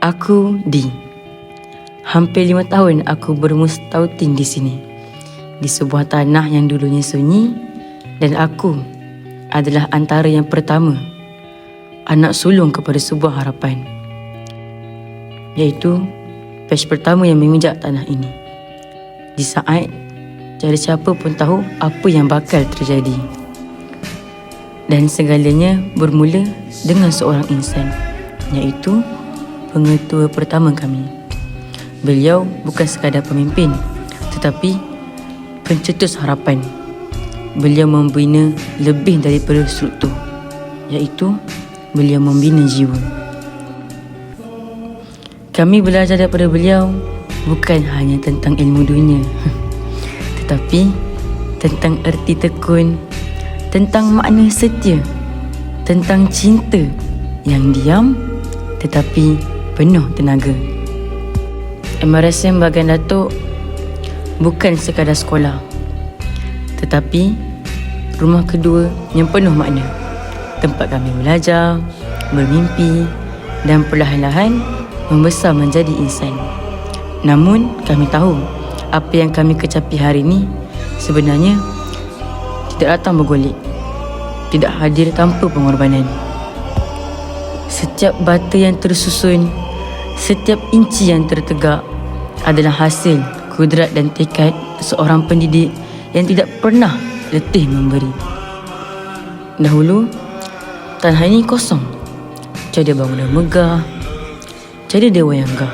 Aku D. Hampir lima tahun aku bermustautin di sini. Di sebuah tanah yang dulunya sunyi dan aku adalah antara yang pertama anak sulung kepada sebuah harapan. Iaitu batch pertama yang menginjak tanah ini. Di saat tiada siapa pun tahu apa yang bakal terjadi. Dan segalanya bermula dengan seorang insan iaitu pengetua pertama kami. Beliau bukan sekadar pemimpin tetapi pencetus harapan. Beliau membina lebih daripada struktur iaitu beliau membina jiwa. Kami belajar daripada beliau bukan hanya tentang ilmu dunia tetapi tentang erti tekun, tentang makna setia, tentang cinta yang diam tetapi penuh tenaga. MRSM bagian Datuk bukan sekadar sekolah tetapi rumah kedua yang penuh makna. Tempat kami belajar, bermimpi dan perlahan-lahan membesar menjadi insan. Namun kami tahu apa yang kami kecapi hari ini sebenarnya tidak datang bergolek. Tidak hadir tanpa pengorbanan. Setiap bata yang tersusun, setiap inci yang tertegak adalah hasil kudrat dan tekad seorang pendidik yang tidak pernah letih memberi. Dahulu, tanah ini kosong. Tiada bangunan megah, tiada dewa yang gah.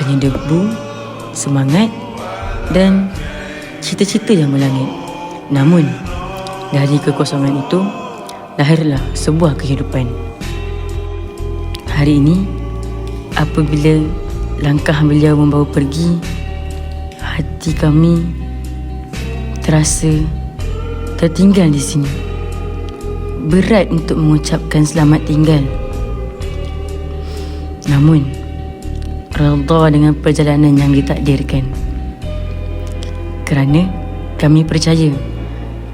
Hanya debu, semangat dan cita-cita yang melangit. Namun, dari kekosongan itu, lahirlah sebuah kehidupan. Hari ini, apabila langkah beliau membawa pergi, hati kami terasa tertinggal di sini. Berat untuk mengucapkan selamat tinggal. Namun, redha dengan perjalanan yang ditakdirkan. Kerana kami percaya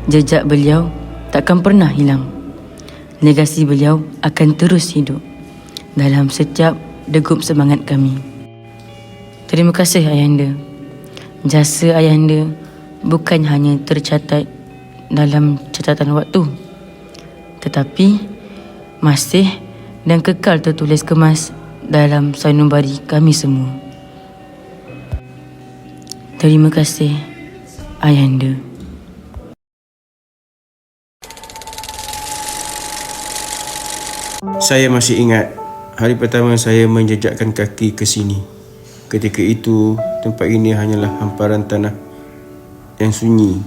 jejak beliau takkan pernah hilang. Legasi beliau akan terus hidup dalam setiap degup semangat kami. Terima kasih Ayahanda. Jasa Ayahanda bukan hanya tercatat dalam catatan waktu tetapi masih dan kekal tertulis kemas dalam sanubari kami semua. Terima kasih Ayahanda. Saya masih ingat hari pertama saya menjejakkan kaki ke sini. Ketika itu, tempat ini hanyalah hamparan tanah yang sunyi,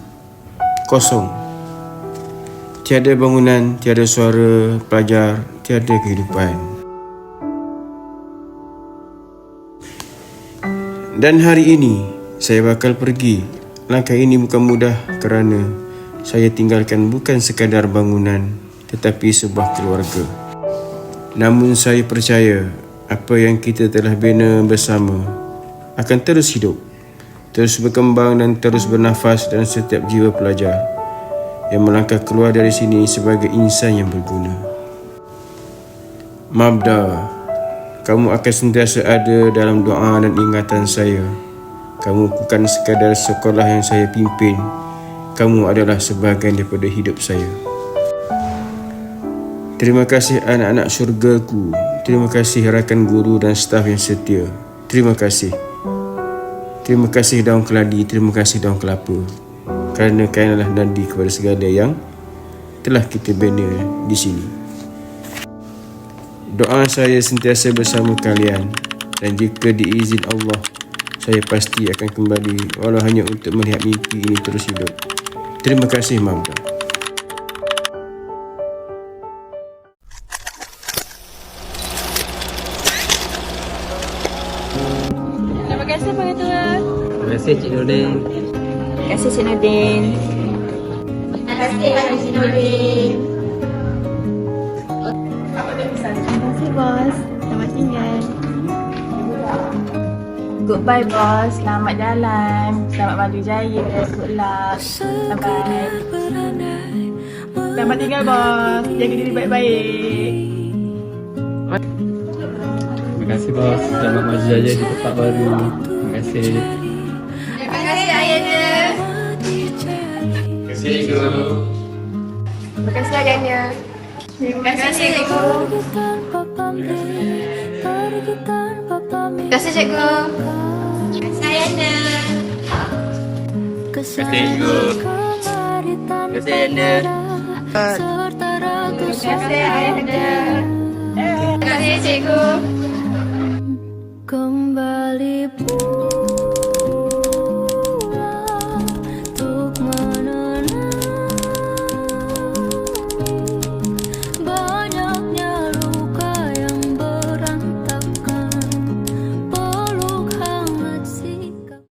kosong. Tiada bangunan, tiada suara pelajar, tiada kehidupan. Dan hari ini, saya bakal pergi. Langkah ini bukan mudah kerana saya tinggalkan bukan sekadar bangunan tetapi sebuah keluarga. Namun saya percaya apa yang kita telah bina bersama akan terus hidup, terus berkembang dan terus bernafas dalam setiap jiwa pelajar yang melangkah keluar dari sini sebagai insan yang berguna. Mabda, kamu akan sentiasa ada dalam doa dan ingatan saya. Kamu bukan sekadar sekolah yang saya pimpin, kamu adalah sebahagian daripada hidup saya. Terima kasih anak-anak syurgaku. Terima kasih rakan guru dan staf yang setia. Terima kasih. Terima kasih daun keladi, terima kasih daun kelapa. Kerana kalian adalah nadi kepada segala yang telah kita bina di sini. Doa saya sentiasa bersama kalian dan jika diizin Allah, saya pasti akan kembali walau hanya untuk melihat mimpi ini terus hidup. Terima kasih, Mamda. Kasih pengetua. Terima kasih Cik Nordin. Terima kasih Cik Nordin. Terima kasih Haji Nordin. Terima kasih bos. Selamat tinggal. Goodbye bos. Selamat jalan. Selamat maju jaya. Good luck. Bye-bye. Selamat tinggal bos. Jaga diri baik-baik. Terima kasih bos. Selamat maju jaya di tempat baru. Terima kasih. Terima kasih ayahnya. Terima kasih cikgu. Terima kasih ayahnya. Terima kasih cikgu. Terima kasih cikgu. Terima kasih ayahnya. Terima kasih cikgu. Terima kasih ayahnya. Terima kasih ayahnya. Terima kasih cikgu. Kembali